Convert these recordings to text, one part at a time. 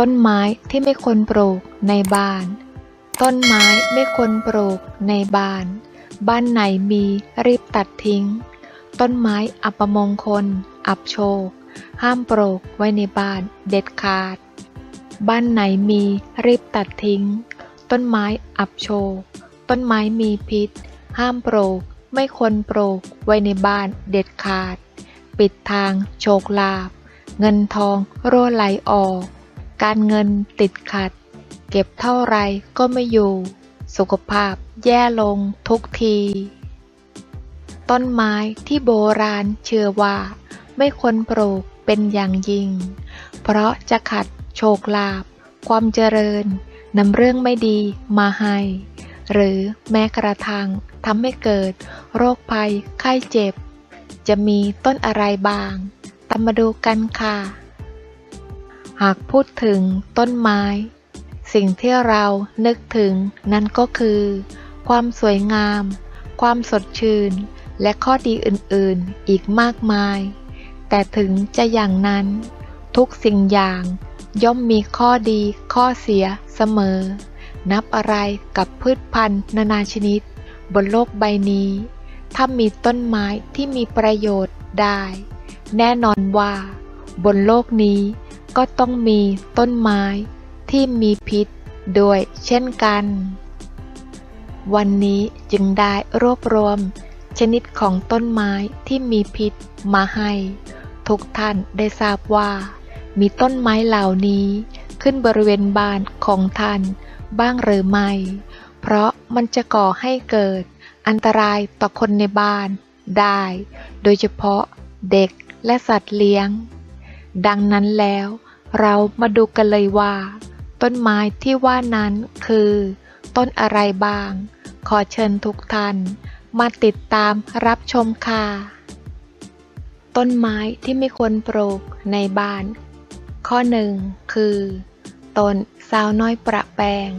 ต้นไม้ที่ไม่ควรปลูกในบ้าน ต้นไม้ไม่ควรปลูกในบ้าน บ้านไหนมีรีบตัดทิ้ง ต้นไม้อัปมงคล อับโชค ห้ามปลูกไว้ในบ้านเด็ดขาด บ้านไหนมีรีบตัดทิ้ง ต้นไม้อับโชค ต้นไม้มีพิษ ห้ามปลูกไม่ควรปลูกไว้ในบ้านเด็ดขาด ปิดทางโชคลาภเงินทองรั่วไหลออก การเงินติดขัด เก็บเท่าไรก็ไม่อยู่ สุขภาพแย่ลงทุกที ต้นไม้ที่โบราณเชื่อว่า ไม่ควรปลูกเป็นอย่างยิ่ง เพราะจะขัดโชคลาภความเจริญนำเรื่องไม่ดีมาให้ หรือแม้กระทั่งทำให้เกิดโรคภัยไข้เจ็บ จะมีต้นอะไรบางตามมาดูกันค่ะ หากพูดถึงต้นไม้ สิ่งที่เรานึกถึงนั่นก็คือ ความสวยงาม ความสดชื่น และข้อดีอื่นๆ อีกมากมาย แต่ถึงจะอย่างนั้น ทุกสิ่งอย่างย่อมมีข้อดีข้อเสียเสมอ นับอะไรกับพืชพันธุ์นานาชนิด บนโลกใบนี้ ถ้ามีต้นไม้ที่มีประโยชน์ได้ แน่นอนว่า บนโลกนี้ ก็ต้องมีต้นไม้ที่มีพิษด้วยเช่นกัน วันนี้จึงได้รวบรวม ชนิดของต้นไม้ที่มีพิษมาให้ ทุกท่านได้ทราบว่า มีต้นไม้เหล่านี้ขึ้นบริเวณบ้านของท่านบ้างหรือไม่ เพราะมันจะก่อให้เกิดอันตรายต่อคนในบ้านได้ โดยเฉพาะเด็กและสัตว์เลี้ยง ดังนั้นแล้ว เรามาดูกันเลยว่า ต้นไม้ที่ว่านั้นคือ ต้นอะไรบ้าง ขอเชิญทุกท่าน มาติดตามรับชมค่ะ ต้นไม้ที่ไม่ควรปลูกในบ้าน ข้อหนึ่งคือ ต้นสาวน้อยประแปง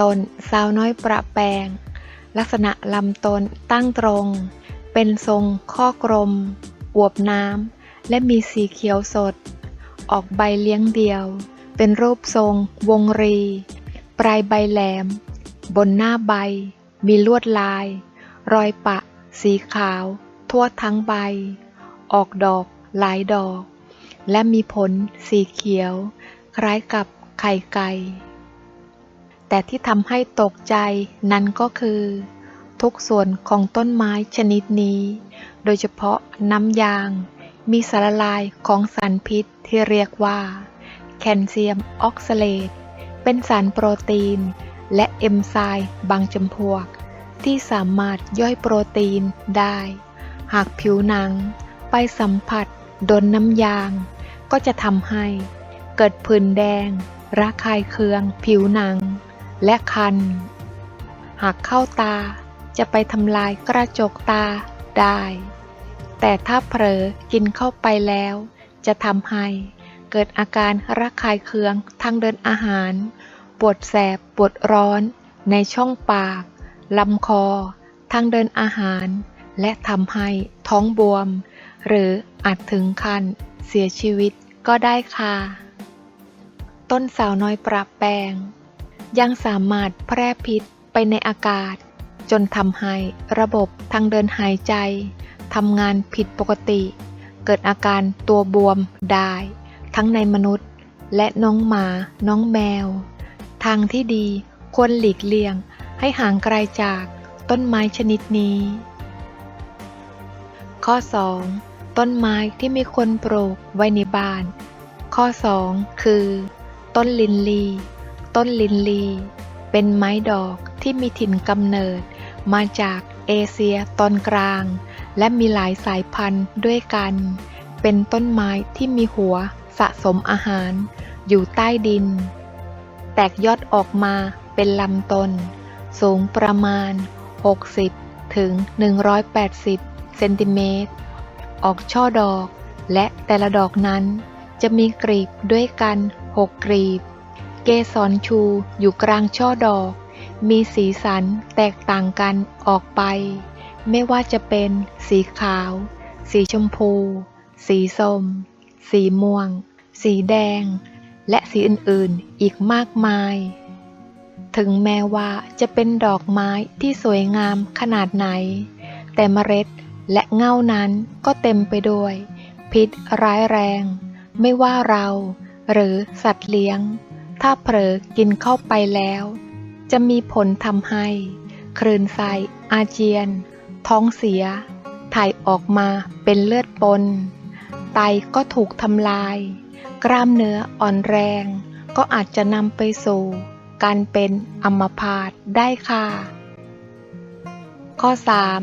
ต้นสาวน้อยประแปงลักษณะลำต้นตั้งตรง เป็นทรงข้อกลมอวบน้ำและมีสีเขียวสด ออกใบเลี้ยงเดียว เป็นรูปทรง วงรี ปลายใบแหลม บนหน้าใบ มีลวดลาย รอยปะ สีขาว ทั่วทั้งใบ ออกดอกหลายดอก และมีผลสีเขียว คล้ายกับไข่ไก่แต่ที่ทำให้ตกใจนั้นก็คือ ทุกส่วนของต้นไม้ชนิดนี้ โดยเฉพาะน้ำยาง มีสารละลายของสารพิษที่เรียกว่า แคลเซียมออกซาเลต เป็นสารโปรตีน และเอนไซม์บางจำพวก ที่สามารถย่อยโปรตีนได้ หากผิวหนัง ไปสัมผัสโดนน้ำยาง ก็จะทำให้เกิดผื่นแดง ระคายเคือง ผิวหนัง และคัน หากเข้าตาจะไปทำลายกระจกตาได้ แต่ถ้าเผลอกินเข้าไปแล้ว จะทำให้เกิดอาการระคายเคืองทางเดินอาหาร ปวดแสบ ปวดร้อน ในช่องปาก ลำคอ ทางเดินอาหาร และทำให้ท้องบวม หรืออาจถึงขั้นเสียชีวิตก็ได้ค่ะ ต้นสาวน้อยปราบแปลง ยังสามารถแพร่พิษไปในอากาศ จนทำให้ระบบทางเดินหายใจ ทำงานผิดปกติ เกิดอาการตัวบวมได้ ทั้งในมนุษย์ และน้องหมา น้องแมว ทางที่ดีควรหลีกเลี่ยงให้ห่างไกลจากต้นไม้ชนิดนี้ ข้อ 2. ต้นไม้ที่ไม่ควรปลูกไว้ในบ้าน ข้อ 2 คือ ต้นลินลี ต้นลินลี เป็นไม้ดอกที่มีถิ่นกำเนิดมาจากเอเชียตอนกลาง และมีหลายสายพันธุ์ด้วยกัน เป็นต้นไม้ที่มีหัวสะสมอาหาร อยู่ใต้ดิน แตกยอดออกมาเป็นลำต้นสูงประมาณ 60 ถึง 180 เซนติเมตร ออกช่อดอก และแต่ละดอกนั้นจะมีกลีบด้วยกัน 6กลีบ เกสรชูอยู่กลางช่อดอก มีสีสันแตกต่างกันออกไป ไม่ว่าจะเป็นสีขาว สีชมพู สีส้ม สีม่วง สีแดง และสีอื่นๆ อีกมากมาย ถึงแม้ว่าจะเป็นดอกไม้ที่สวยงามขนาดไหน แต่เมล็ดและเง่านั้นก็เต็มไปด้วย พิษร้ายแรง ไม่ว่าเราหรือสัตว์เลี้ยง ถ้าเผลอกินเข้าไปแล้ว จะมีผลทำให้ คลื่นไส้อาเจียน ท้องเสีย ถ่ายออกมาเป็นเลือดปน ไตก็ถูกทำลาย กล้ามเนื้ออ่อนแรง ก็อาจจะนำไปสู่ การเป็นอัมพาตได้ค่ะ ข้อ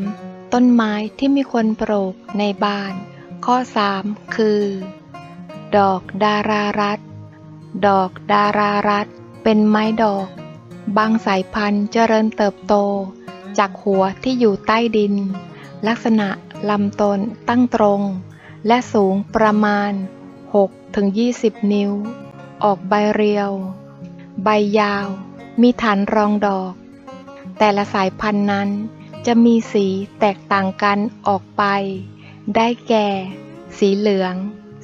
3. ต้นไม้ที่มีคนปลูกในบ้าน ข้อ 3 คือ ดอกดารารัตดอกดารารัตเป็นไม้ดอก บางสายพันธุ์เจริญเติบโต จากหัวที่อยู่ใต้ดิน ลักษณะลำต้นตั้งตรง และสูงประมาณ 6-20 นิ้ว ออกใบเรียว ใบยาว มีฐานรองดอก แต่ละสายพันธุ์นั้นจะมีสีแตกต่างกันออกไป ได้แก่ สีเหลือง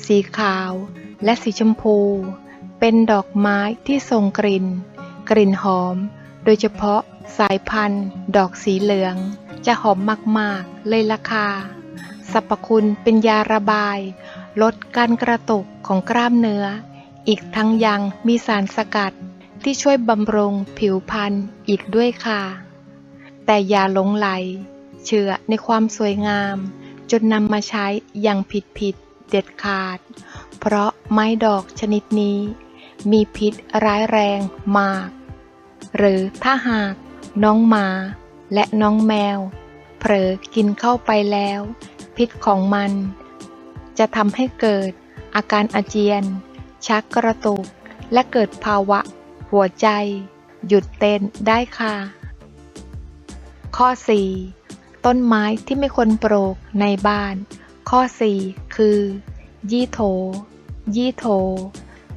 สีขาว และสีชมพู เป็นดอกไม้ที่ทรงกลิ่น กลิ่นหอม โดยเฉพาะ สายพันธุ์ ดอกสีเหลือง จะหอมมากๆ เลยล่ะค่ะสรรพคุณเป็นยาระบาย ลดการกระตุกของกล้ามเนื้อ อีกทั้งยังมีสารสกัดที่ช่วยบำรุงผิวพรรณอีกด้วยค่ะ แต่อย่าหลงไหล เชื่อในความสวยงาม จนนำมาใช้อย่างผิดๆเด็ดขาด เพราะไม้ดอกชนิดนี้ มีพิษร้ายแรงมาก หรือถ้าหาก น้องหมา และน้องแมว เผลอกินเข้าไปแล้ว พิษของมัน จะทำให้เกิดอาการอาเจียน ชักกระตุก และเกิดภาวะ หัวใจ หยุดเต้นได้ค่ะ ข้อ 4 ต้นไม้ที่ไม่ควรปลูกในบ้าน ข้อ 4 คือ ยี่โถ ยี่โถ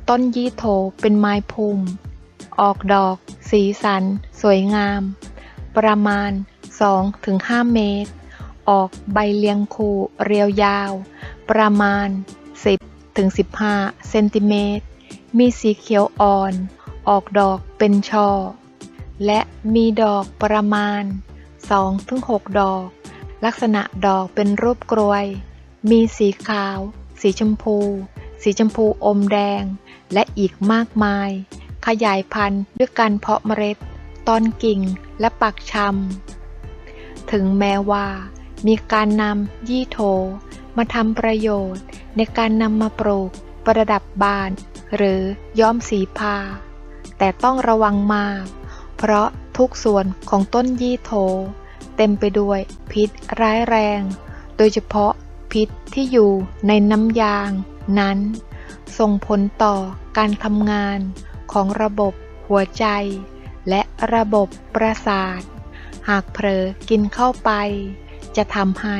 ต้นยี่โถเป็นไม้พุ่มออกดอก สีสัน สวยงาม ประมาณ 2-5 เมตร ออกใบเลียงคูเรียวยาว ประมาณ 10-15 เซนติเมตร มีสีเขียวอ่อน ออกดอกเป็นช่อ และมีดอกประมาณ 2-6 ดอก ลักษณะดอกเป็นรูปกรวย มีสีขาว สีชมพู สีชมพูอมแดง และอีกมากมาย ขยายพันธุ์ด้วยการเพาะเมล็ด ตอนกิ่งและปักชำ ถึงแม้ว่ามีการนำยี่โถ มาทำประโยชน์ ในการนำมาปลูกประดับบ้าน หรือย้อมสีผ้า แต่ต้องระวังมาก เพราะทุกส่วนของต้นยี่โถ เต็มไปด้วยพิษร้ายแรง โดยเฉพาะพิษที่อยู่ในน้ำยางนั้น ส่งผลต่อการทำงาน ของระบบหัวใจ และระบบประสาท หากเผลอกินเข้าไป จะทำให้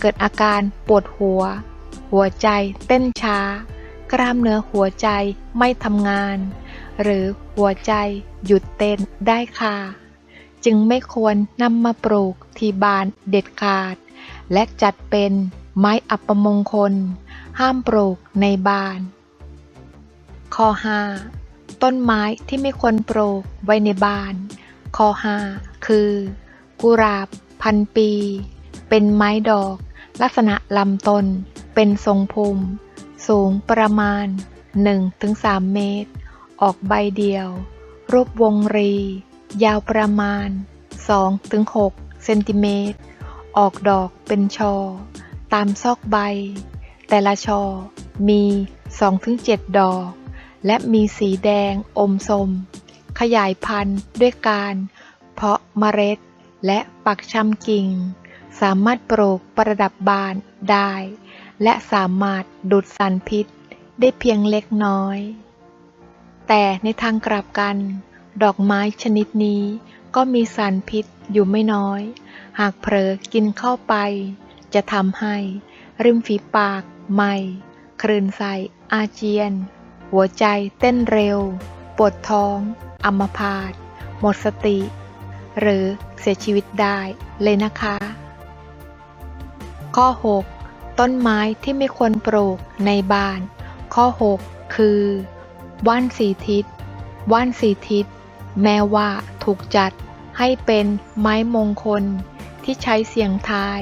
เกิดอาการปวดหัว หัวใจเต้นช้า กล้ามเนื้อหัวใจไม่ทำงาน หรือหัวใจหยุดเต้นได้ค่ะ จึงไม่ควรนำมาปลูกที่บ้านเด็ดขาด และจัดเป็นไม้อัปมงคล ห้ามปลูกในบ้าน ข้อ 5 ต้นไม้ที่ไม่ควรปลูกไว้ในบ้าน ข้อ5คือ กุหลาบ พันปี เป็นไม้ดอก ลักษณะลำต้นเป็นทรงภูมิ สูงประมาณ 1-3 เมตร ออกใบเดียว รูปวงรี ยาวประมาณ 2-6 เซนติเมตร ออกดอกเป็นชอ ตามซอกใบ แต่ละชอมี 2-7 ดอก และมีสีแดงอมสม ขยายพันธุ์ด้วยการ เพาะเมล็ดและปักชำกิ่ง สามารถปลูกประดับบานได้ และสามารถดูดสารพิษได้เพียงเล็กน้อย แต่ในทางกลับกัน ดอกไม้ชนิดนี้ก็มีสารพิษอยู่ไม่น้อย หากเผลอกินเข้าไป จะทำให้ ริมฝีปากไหมคลื่นไส้อาเจียน หัวใจเต้นเร็ว ปวดท้อง อัมพาต หมดสติ หรือเสียชีวิตได้เลยนะคะ ข้อ 6 ต้นไม้ที่ไม่ควรปลูกในบ้าน ข้อ 6 คือว่านสีทิศว่านสีทิศ แม้ว่าถูกจัดให้เป็นไม้มงคลที่ใช้เสียงทาย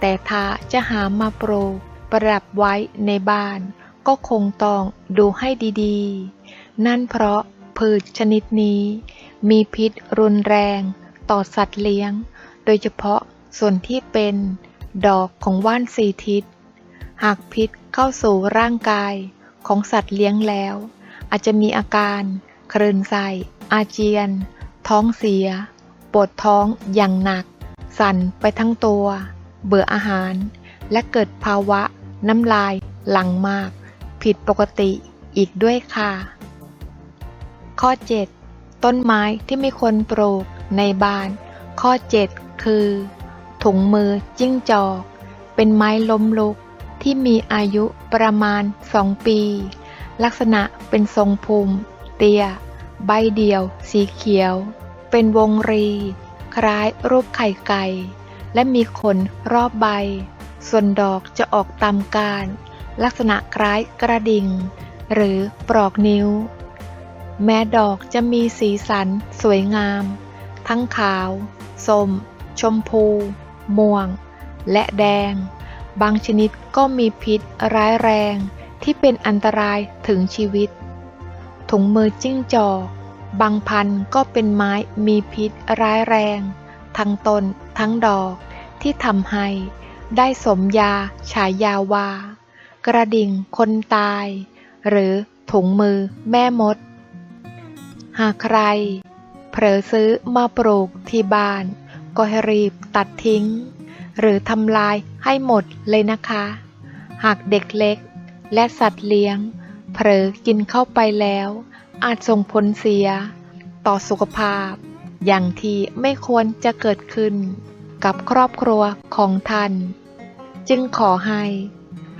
แต่ถ้าจะหามาปลูกประดับไว้ในบ้าน ก็คงต้องดูให้ดีๆ นั่นเพราะพืชชนิดนี้ มีพิษรุนแรงต่อสัตว์เลี้ยง โดยเฉพาะส่วนที่เป็นดอกของว่านสีทิศ หากพิษเข้าสู่ร่างกายของสัตว์เลี้ยงแล้ว อาจจะมีอาการคลื่นไส้อาเจียน ท้องเสีย ปวดท้องอย่างหนัก สั่นไปทั้งตัว เบื่ออาหาร และเกิดภาวะน้ำลายหลั่งมาก ผิดปกติอีกด้วยค่ะ ข้อ 7 ต้นไม้ที่ไม่ควรปลูกในบ้าน ข้อ 7 คือ ถุงมือจิ้งจอก เป็นไม้ล้มลุกที่มีอายุประมาณ 2 ปี ลักษณะเป็นทรงภูมิ เตี้ย ใบเดียว สีเขียว เป็นวงรี คล้ายรูปไข่ไก่ และมีขนรอบใบ ส่วนดอกจะออกตามการ ลักษณะคล้ายกระดิ่ง หรือปลอกนิ้ว แม้ดอกจะมีสีสันสวยงาม ทั้งขาว ส้ม ชมพู ม่วง และแดง บางชนิดก็มีพิษร้ายแรงที่เป็นอันตรายถึงชีวิต ถุงมือจิ้งจอก บางพันก็เป็นไม้มีพิษร้ายแรง ทั้งต้นทั้งดอกที่ทำให้ได้สมยาฉายาว่า กระดิ่งคนตาย หรือถุงมือแม่มด หากใคร เผลอซื้อมาปลูกที่บ้าน ก็ให้รีบตัดทิ้ง หรือทำลายให้หมดเลยนะคะ หากเด็กเล็กและสัตว์เลี้ยง เผลอกินเข้าไปแล้ว อาจส่งผลเสีย ต่อสุขภาพ อย่างที่ไม่ควรจะเกิดขึ้น กับครอบครัวของท่าน จึงขอให้